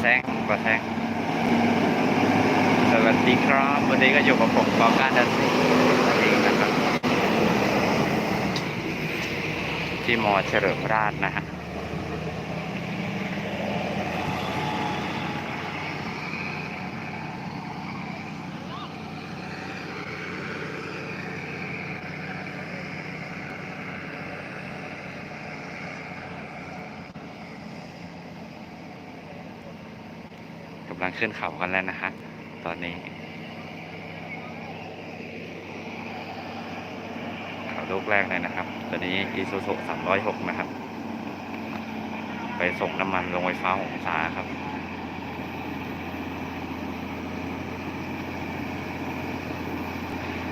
แซงปะแซงสวัสดีครับวันนี้ก็อยู่กับผมบอการดันซี่เองนะครับที่มอเฉลิมราชนะฮะกำลังขึ้นเขากันแล้วนะฮะตอนนี้เขาลูกแรกเลยนะครับตัวนี้อีซูซุ306นะครับ ไปส่งน้ำมันลงไฟฟ้าองศาครับ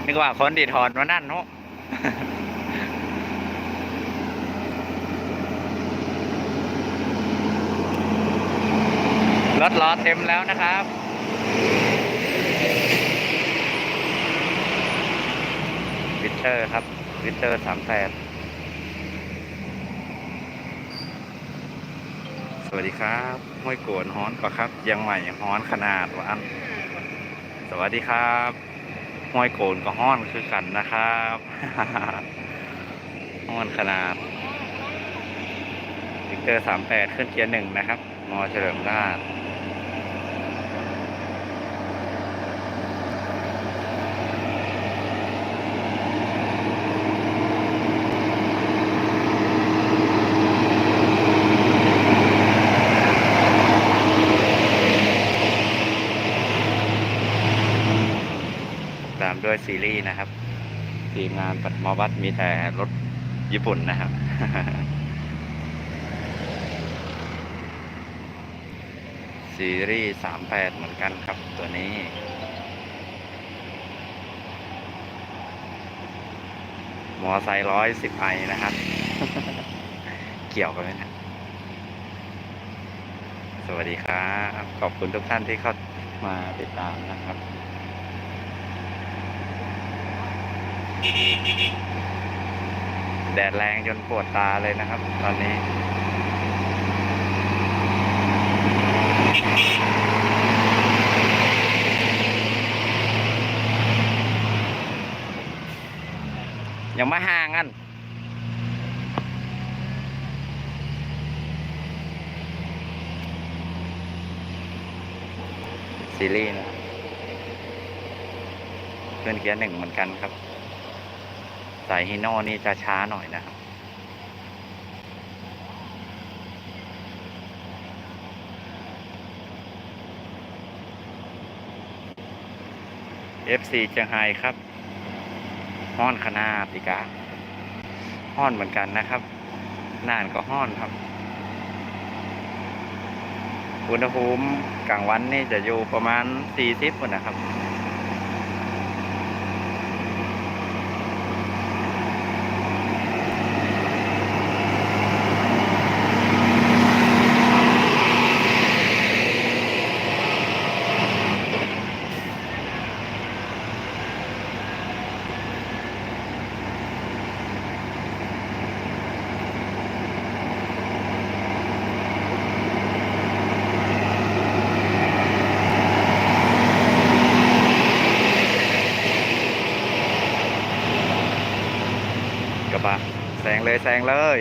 นึกว่าคนดีถอนมานั่นเนาะ รถล้อเต็มแล้วนะครับวิเตอร์ครับวิเตอร์สามแปดสวัสดีครับห้วยโกนฮ้อนก่อครับยังใหม่ฮ้อนขนาดวันสวัสดีครับห้วยโกนก็ฮ้อนคือกันนะครับฮ้อนขนาดวิเตอร์สามแปดขึ้นเทียร์หนึ่งนะครับมอเฉลิมราช ด้วยซีรีส์นะครับ ทีมงานปัดมอบัสมีแต่รถญี่ปุ่นนะครับ ซีรีส์สามแปดเหมือนกันครับตัวนี้มอไซค์ร้อยสิบไอนะครับ เกี่ยวกันไหมนะสวัสดีครับ ขอบคุณทุกท่านที่เข้ามาติดตามนะครับ แดดแรงจนปวดตาเลยนะครับ ตอนนี้ ยังม่ห่างกันซีรีส์นะเพื่อนเกียร์หนึ่งเหมือนกันครับ สายฮีโน่นี่จะช้าหน่อยนะครับ FC เชียงไฮ้ครับห้อนขนาดอีกาห้อนเหมือนกันนะครับ น่านก็ห้อนครับ อุณหภูมิกลางวันนี่จะอยู่ประมาณ 40คนนะครับ กระบะ แซงเลย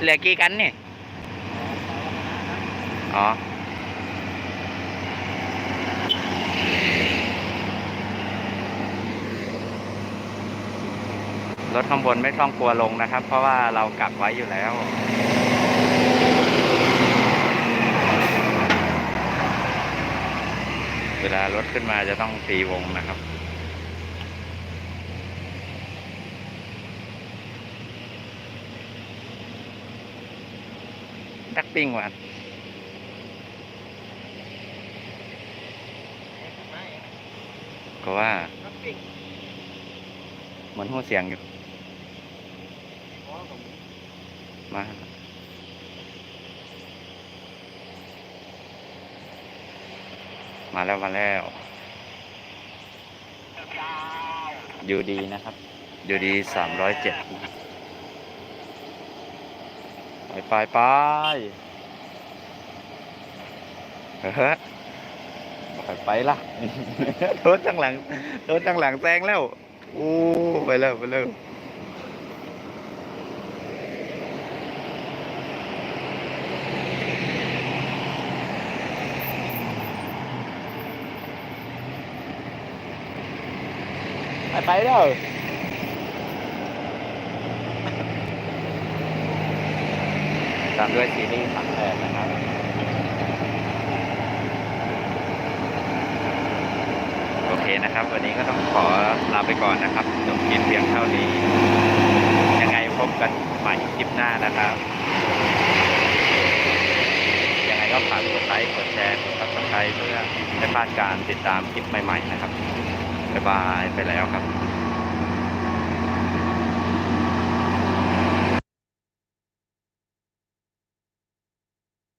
เหลือกี่กันเนี่อ๋อรถข้างบนไม่ต้องกลัวลงนะครับ เพราะว่าเรากักไว้อยู่แล้ว เวลารถขึ้นมาจะต้องตีวงนะครับ ดักปิ้งหวานก็ว่าเหมือนหัวเสียงอยู่มา มาแล้วมาแล้ว อยู่ดีนะครับ อยู่ดีสามร้อยเจ็ดไปไปไปเฮ้ยไปไปละรถจังหลังรถจังหลังแซงแล้วอู้ไปแล้ว ไปแล้ว ไปไปแล้วตามด้วยซีรีส์สามแปดนะครับโอเคนะครับ วันนี้ก็ต้องขอลาไปก่อนนะครับจบคลิปเพียงเท่านี้ ยังไงพบกันใหม่คลิปหน้านะครับยังไงก็ฝากกดไลค์กดแชร์กดซับสไครต์เพื่อไม่พลาดการติดตามคลิปใหม่ ๆ นะครับ บ๊ายบายไปแล้วครับ